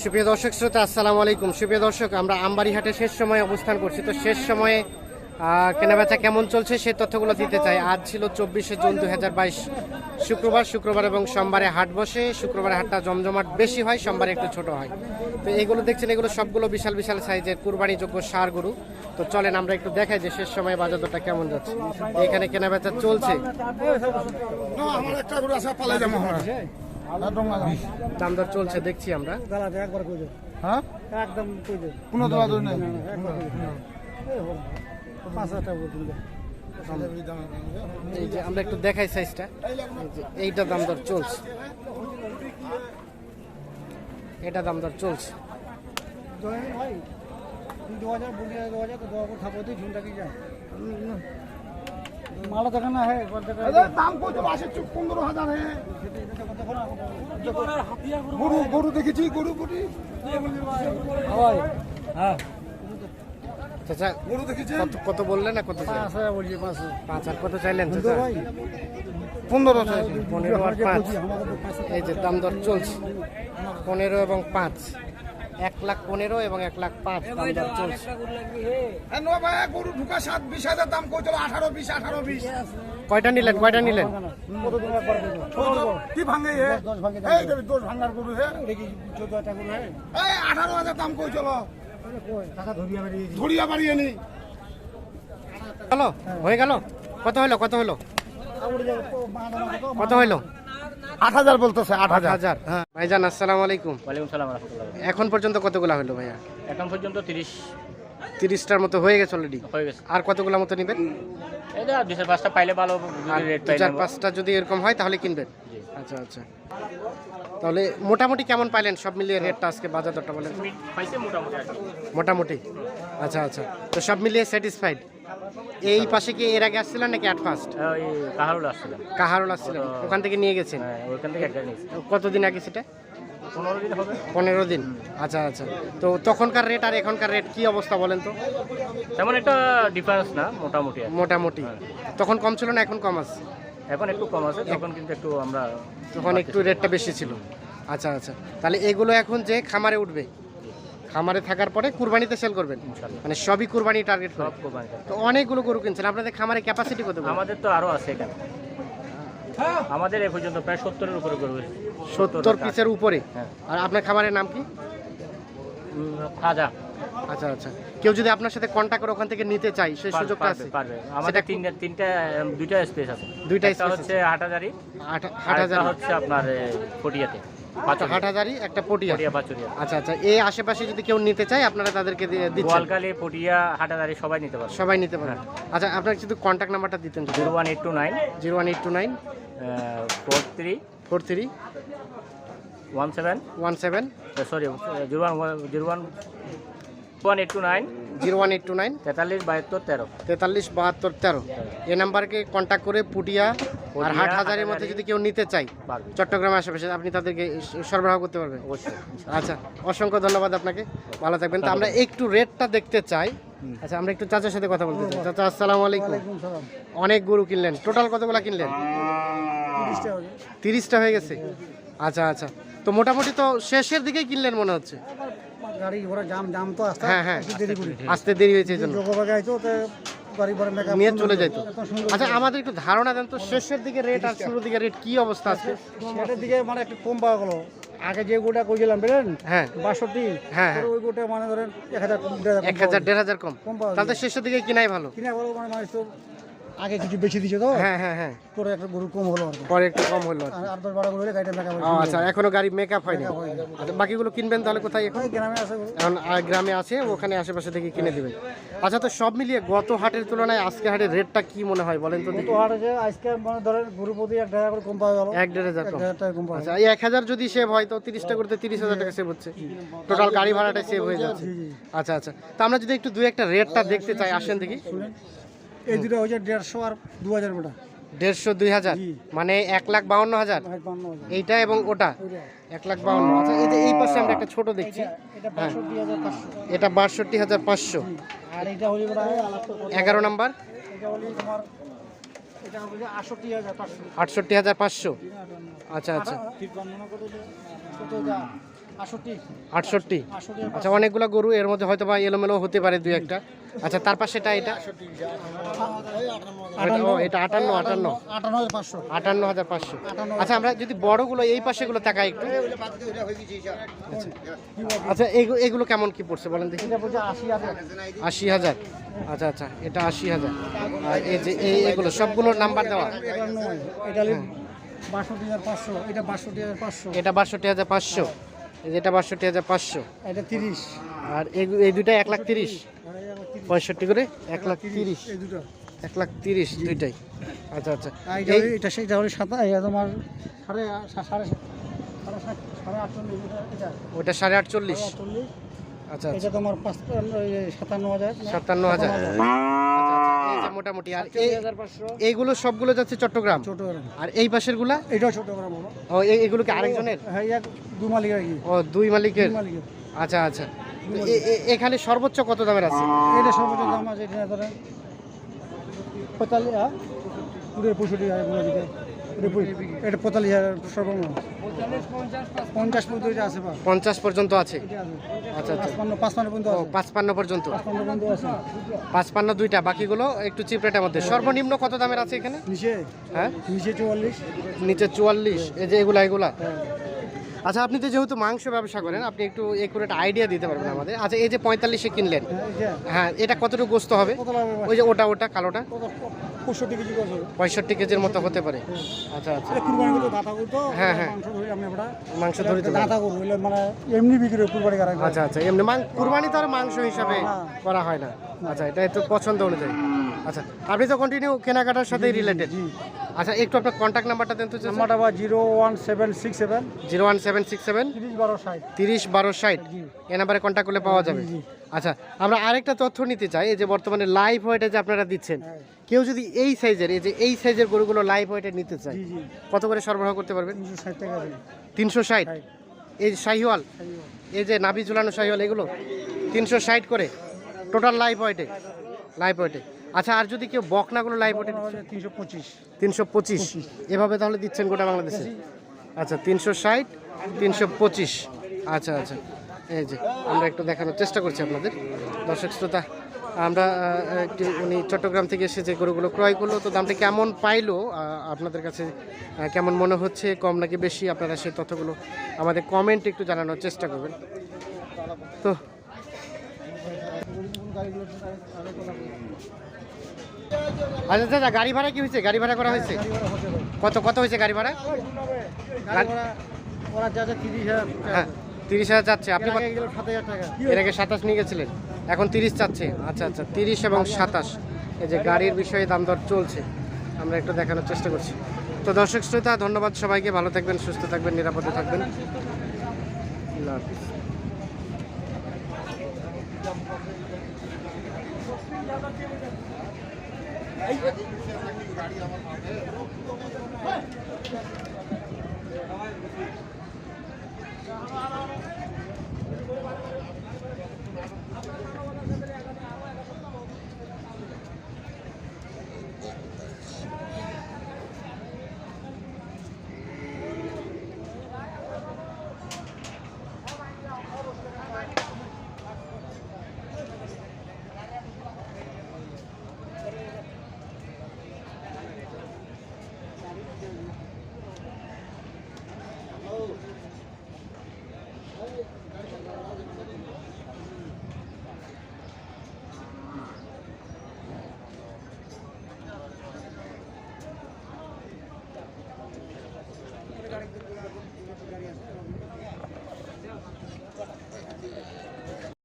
সুপ্রিয় দর্শক শ্রোতা, আসসালামু আলাইকুম। সুপ্রিয় দর্শক, আমরা আমবাড়িহাটে শেষ সময়ে অবস্থান করছি। তো শেষ সময়ে কেনাবেচা কেমন চলছে সেই তথ্যগুলো দিতে চাই। আজ ছিল চব্বিশে জুন দু হাজার বাইশ। শুক্রবার শুক্রবার এবং সোমবারে হাট বসে। শুক্রবারে হাটটা জমজমাট বেশি হয়, সোমবারে একটু ছোট হয়। তো এগুলো দেখছেন, এগুলো সবগুলো বিশাল বিশাল সাইজের কুরবানিযোগ্য সার গরু। তো চলেন, আমরা একটু দেখাই যে শেষ সময়ে বাজার দরটা কেমন যাচ্ছে। এখানে কেনাবেচা চলছে। না, আমার একটা গরু আছে পালাই যাব আমরা দাম দর চলছে দেখছি আমরা একবার কই হ্যাঁ একদম কই দেব কোনো নেই পাঁচ হাজার টাকা এই যে আমরা একটু দেখাই সাইজটা এইটা দাম দর চলছে এটা দাম দর চলছে দু হাজার বলি দু হাজার তো দোয়া করে থাকো তুই ঝুনটা কি যা মালা না হ্যাঁ হাজার হে। গরু? গরু দেখেছি গরু গরু হয় হ্যাঁ। চাচা গরু দেখেছি কত বললেন না কত? পাঁচ হাজার বলছি পাঁচ হাজার। পাঁচ কত চাইলেন চাচা? পনেরো চাইছি পনেরো আর পাঁচ। এই যে দাম দর চলছে। পনেরো এবং পাঁচ। এক লাখ পনেরো এবং এক লাখ পাঁচ দাম দর চলছে। গরু ঢুকা সাত বিশ হাজার দাম কইছিল আঠারো বিশ আঠারো বিশ। কয়টা নিলেন কয়টা নিলেন? কি ভাঙে দোষ ভাঙার গরু চোদ্দ হাজার টাকা হ্যাঁ আঠারো হাজার দাম কইছিল। টাকা ধরিয়া বাড়িয়ে নি। হয়ে গেল? কত হলো কত হলো? কত হলো? আট হাজার বলতেছে আট হাজার। হাজার হ্যাঁ। ভাইজান আসসালামু আলাইকুম। ওয়ালাইকুম সালাম রহমতুল্লাহ। এখন পর্যন্ত কতগুলা হলো ভাইয়া? এখন পর্যন্ত তিরিশ। তিরিশটার মতো হয়ে গেছে অলরেডি হয়ে গেছে। আর কতগুলা মতো নেবেন? এটা চার পাঁচটা পাইলে ভালো দু চার পাঁচটা যদি এরকম হয় তাহলে কিনবেন। আচ্ছা আচ্ছা। তাহলে মোটামুটি কেমন পাইলেন? সব মিলিয়ে রেটটা আজকে বাজার দরটা বলেন মোটামুটি আচ্ছা আচ্ছা। তো সব মিলিয়ে স্যাটিসফাইড এই পাশে কি এর আগে আসছিলেন নাকি অ্যাট ফার্স্ট কাহারুল আসছিলাম কাহারুল আসছিলেন। ওখান থেকে নিয়ে গেছেন? হ্যাঁ, ওইখান থেকে কতদিন আগে সেটা? পনেরো দিন হবে? পনেরো দিন। আচ্ছা আচ্ছা। তো তখনকার রেট আর এখনকার রেট কি অবস্থা বলেন তো? তেমন একটা ডিফারেন্স না মোটামুটি মোটামুটি। তখন কম ছিল না এখন কম আছে? এখন একটু কম আছে তখন কিন্তু একটু আমরা তখন একটু রেটটা বেশি ছিল। আচ্ছা আচ্ছা। তাহলে এগুলো এখন যে খামারে উঠবে খামারে থাকার পরে কুরবানিতে সেল করবেন? মানে সবই কুরবানি টার্গেট করে তো অনেকগুলো গরু কিনছেন। আপনাদের খামারে ক্যাপাসিটি কত? আমাদের তো আরও আছে এখানে। আমাদের এ পর্যন্ত প্রায় সত্তরের উপরে গরু সত্তর পিসের উপরে? হ্যাঁ। আর আপনার খাবারের নাম কি? খাজা। আচ্ছা আচ্ছা। কেউ যদি আপনার সাথে কন্ট্যাক্ট করে ওখান থেকে নিতে চাই সেই সুযোগটা পারবে আছে? পারবে। আমাদের তিনটা তিনটা দুইটা স্পেস আছে। দুইটা space হচ্ছে হাটাজারি আট আর হাট হাজার হচ্ছে আপনার এ, ফটিয়াতে আচ্ছা হাটহাজারি একটা পটিয়া। পটিয়া আচ্ছা আচ্ছা। এই আশেপাশে যদি কেউ নিতে চায় আপনারা তাদেরকে দিচ্ছেন। গোয়ালকালি পটিয়া হাটাজারি সবাই নিতে পারবে। সবাই নিতে পারেন আচ্ছা আপনার শুধু কন্ট্যাক্ট নাম্বারটা দিতেন zero one eight two nine. Zero one eight two nine. Four three. Four three. One seven. One seven. Sorry zero one zero one one eight two nine zero one eight two nine. তেতাল্লিশ বাহাত্তর তেরো। তেতাল্লিশ বাহাত্তর তেরো। এই নাম্বারকে contact করে পুটিয়া আর হাট হাজারের মধ্যে যদি কেউ নিতে চায় চট্টগ্রামের আশেপাশে আপনি তাদেরকে সরবরাহ করতে পারবেন। অবশ্যই। আচ্ছা অসংখ্য ধন্যবাদ আপনাকে। ভালো থাকবেন। তো আমরা একটু রেটটা দেখতে চাই। আচ্ছা আমরা একটু চাচার সাথে কথা বলতে চাই। চাচা আসসালামু আলাইকুম। অনেক গরু কিনলেন। টোটাল কতগুলো কিনলেন? তিরিশটা তিরিশটা হয়ে গেছে? আচ্ছা আচ্ছা। তো মোটামুটি তো শেষের দিকেই কিনলেন মনে হচ্ছে। গাড়ি ঘোড়া জাম জাম তো আসতে হ্যাঁ, হ্যাঁ। দেরি করি। আসতে দেরি হয়েছে আইতো তো নিয়ে চলে যাইতো। আচ্ছা আমাদের একটু ধারণা দেন তো শেষের দিকে রেট আর শুরুর দিকে রেট কি অবস্থা আছে? সেটার দিকে মানে একটু কম পাওয়া গেল। আগে যে গোটা কইছিলাম বুঝলেন? হ্যাঁ। বাষট্টি। হ্যাঁ, হ্যাঁ। ওই গোটা মানে ধরেন এক হাজার এক হাজার দেড় হাজার কম। কম পাওয়া তাহলে শেষের দিকে কিনাই ভালো। কিনা বলো মানে মানুষ তো আগে কিছু বেশি দিছে তো? হ্যাঁ হ্যাঁ হ্যাঁ। পরে একটা গরু কম হলো পরে একটু কম হলো আর দশ বারো গরু হলে গাড়িটা মেকআপ ও, আচ্ছা এখনও গাড়ি মেকআপ হয়নি। আচ্ছা বাকিগুলো কিনবেন তাহলে কোথায়? এখন গ্রামে আছে এখন গ্রামে আছে ওখানে আশেপাশে থেকে কিনে দিবেন। আচ্ছা তো সব মিলিয়ে গত হাটের তুলনায় আজকে হাটের রেটটা কি মনে হয় বলেন তো দেখি। তো হাট আজকে মানে ধরেন গরু প্রতি এক করে কম পাওয়া গেল। এক দেড় হাজার কম। আচ্ছা এক হাজার যদি সেভ হয় তো তিরিশটা করতে তিরিশ হাজার টাকা সেভ হচ্ছে। টোটাল গাড়ি ভাড়াটা সেভ হয়ে যাচ্ছে। আচ্ছা আচ্ছা। তো আমরা যদি একটু দু একটা রেটটা দেখতে চাই আসেন দেখি। এই দুটো হচ্ছে দেড়শো আর দু হাজার বেটা দেড়শো দুই হাজার মানে এক লাখ বাউন্ন হাজার? হাজার। এইটা এবং ওটা? এক লাখ বাউন্ন। আচ্ছা এই যে এই পাশে আমরা একটা ছোট দেখছি। এটা বাষট্টি হাজার পাঁচশো। এটা বাষট্টি হাজার পাঁচশো। এগারো নাম্বার? হাজার আটষট্টি হাজার পাঁচশো। আচ্ছা আচ্ছা। আটষট্টি। আচ্ছা অনেকগুলো গরু এর মধ্যে হয়তো বা এলোমেলো হতে পারে দুই একটা। আচ্ছা তার পাশে এটা? এটা আটান্ন আটান্ন। আটান্ন হাজার পাঁচশো। আচ্ছা আমরা যদি বড়গুলো এই পাশেগুলো তাকাই একটু। আচ্ছা। এগু- এগুলো কেমন কি পড়ছে বলেন দেখি। আশি হাজার। আচ্ছা আচ্ছা এটা আশি হাজার। আর এই যে এই এগুলো সবগুলোর নাম্বার দেওয়া। এটা বাষট্টি হাজার পাঁচশো এটা বাষট্টি হাজার পাঁচশো। এটা বাষট্টি হাজার পাঁচশো। এই যে এটা বাষট্টি হাজার পাঁচশো। এটা তিরিশ। আর এই- দুইটা এক লাখ তিরিশ। পঁয়ষট্টি করে এক লাখ তিরিশ দুটো। এক লাখ তিরিশ দুইটাই। আচ্ছা আচ্ছা। এটা সেটা হলে সাত তোমার সাড়ে সাড়ে ওটা সাড়ে আটচল্লিশ। আটচল্লিশ। আচ্ছা এটা আচ্ছা তোমার পাঁচ সাতান্ন হাজার। সাতান্ন হাজার। মোটামুটি আর পাঁচশো। এইগুলো সবগুলো যাচ্ছে চট্টগ্রাম? চট্টগ্রাম। আর এই পাশেরগুলা এটাও ছোট ও এই- এগুলো কি আরেকজনের? হ্যাঁ এক দু মালিক ও দুই মালিকের? আচ্ছা আচ্ছা। এখানে সর্বোচ্চ কত দামের আছে? এটা সর্বোচ্চ দাম আছে এটা ধরেন পঁয়তাল্লিশ হ্যাঁ পঁয়ষট্টি এটা পঁয়তাল্লিশ হাজার সর্বনিম্ন। পঞ্চাশ পর্যন্ত আছে পঞ্চাশ পর্যন্ত আছে? আচ্ছা আচ্ছা। পাঁচপান্ন পর্যন্ত পাঁচপান্ন দুইটা বাকিগুলো একটু চিপ রেটের মধ্যে। সর্বনিম্ন কত দামের আছে এখানে? নিচে? হ্যাঁ? নিচে চুয়াল্লিশ। নিচে চুয়াল্লিশ। এই যে এগুলা এগুলা? আচ্ছা আপনি তো যেহেতু মাংস ব্যবসা করেন আপনি একটু একুরেট আইডিয়া দিতে পারবেন আমাদের। আচ্ছা এই যে পঁয়তাল্লিশে কিনলেন হ্যাঁ এটা হ্যাঁ কতটুকু গোস্ত হবে? ওই যে ওটা ওটা কালোটা? পঁয়ষট্টি কেজি পঁয়ষট্টি কেজির মতো হতে পারে। আচ্ছা আচ্ছা। কুরবানি দাঁতা করতো হ্যাঁ, হ্যাঁ। মাংস ধরি আমরা। আমরা মাংস ধরিতে দাঁতা করব মানে এমনি বিক্রি কুরবানি করা আচ্ছা আচ্ছা। এমনি কুরবানি তো আর মাংস হিসাবে করা হয় না। আচ্ছা এটা একটু পছন্দ অনুযায়ী। আচ্ছা আপনি তো কন্টিনিউ কেনাকাটার সাথে রিলেটেড জি আচ্ছা একটু আপনার কন্ট্যাক্ট নাম্বারটা দেন তো নাম্বারটা বা zero one seven six seven. Zero one seven six seven. তিরিশ বারো ষাট। তিরিশ বারো ষাট। জি। এ নাম্বারে কন্ট্যাক্ট করলে পাওয়া যাবে। জি। আচ্ছা আমরা আরেকটা তথ্য নিতে চাই এই যে বর্তমানে লাইভ ওয়েটে যে আপনারা দিচ্ছেন হ্যাঁ। কেউ যদি এই সাইজের এই যে এই সাইজের গরুগুলো লাইভ ওয়েটে নিতে চায় কত করে সরবরাহ করতে পারবেন? তিনশো ষাট। এই শাহিওয়াল? এই যে নাভি ঝুলানো শাহিওয়াল এগুলো? তিনশো ষাট করে? টোটাল লাইভ ওয়েটে লাইভ ওয়েটে আচ্ছা আর যদি কেউ বকনাগুলো লাইভ ওয়েটে তিনশো পঁচিশ। তিনশো পঁচিশ। এভাবে তাহলে দিচ্ছেন গোটা বাংলাদেশে? আচ্ছা তিনশো ষাট তিনশো পঁচিশ। আচ্ছা আচ্ছা। এই যে আমরা একটু দেখানোর চেষ্টা করছি আপনাদের। দর্শক শ্রোতা আমরা একটি উনি চট্টগ্রাম থেকে এসে যে গরুগুলো ক্রয় করল তো দামটা কেমন পাইলো? আপনাদের কাছে কেমন মনে হচ্ছে? কম নাকি বেশি? আপনারা সেই তথ্যগুলো আমাদের কমেন্ট একটু জানানোর চেষ্টা করবেন। তো আচ্ছা দাদা গাড়ি ভাড়া কি হয়েছে? গাড়ি ভাড়া করা হয়েছে? কত কত হয়েছে গাড়ি ভাড়া ওরা যা যা তিরিশ হাজার হ্যাঁ। তিরিশ হাজার চাচ্ছে। আপনি এর আগে সাতাশ নিয়ে গেছিলেন? এখন তিরিশ চাচ্ছে। আচ্ছা আচ্ছা তিরিশ এবং সাতাশ। এই যে গাড়ির বিষয়ে দাম দর চলছে আমরা একটু দেখানোর চেষ্টা করছি। তো দর্শক শ্রোতা ধন্যবাদ সবাইকে। ভালো থাকবেন সুস্থ থাকবেন নিরাপদে থাকবেন। আল্লাহ হাফিজ।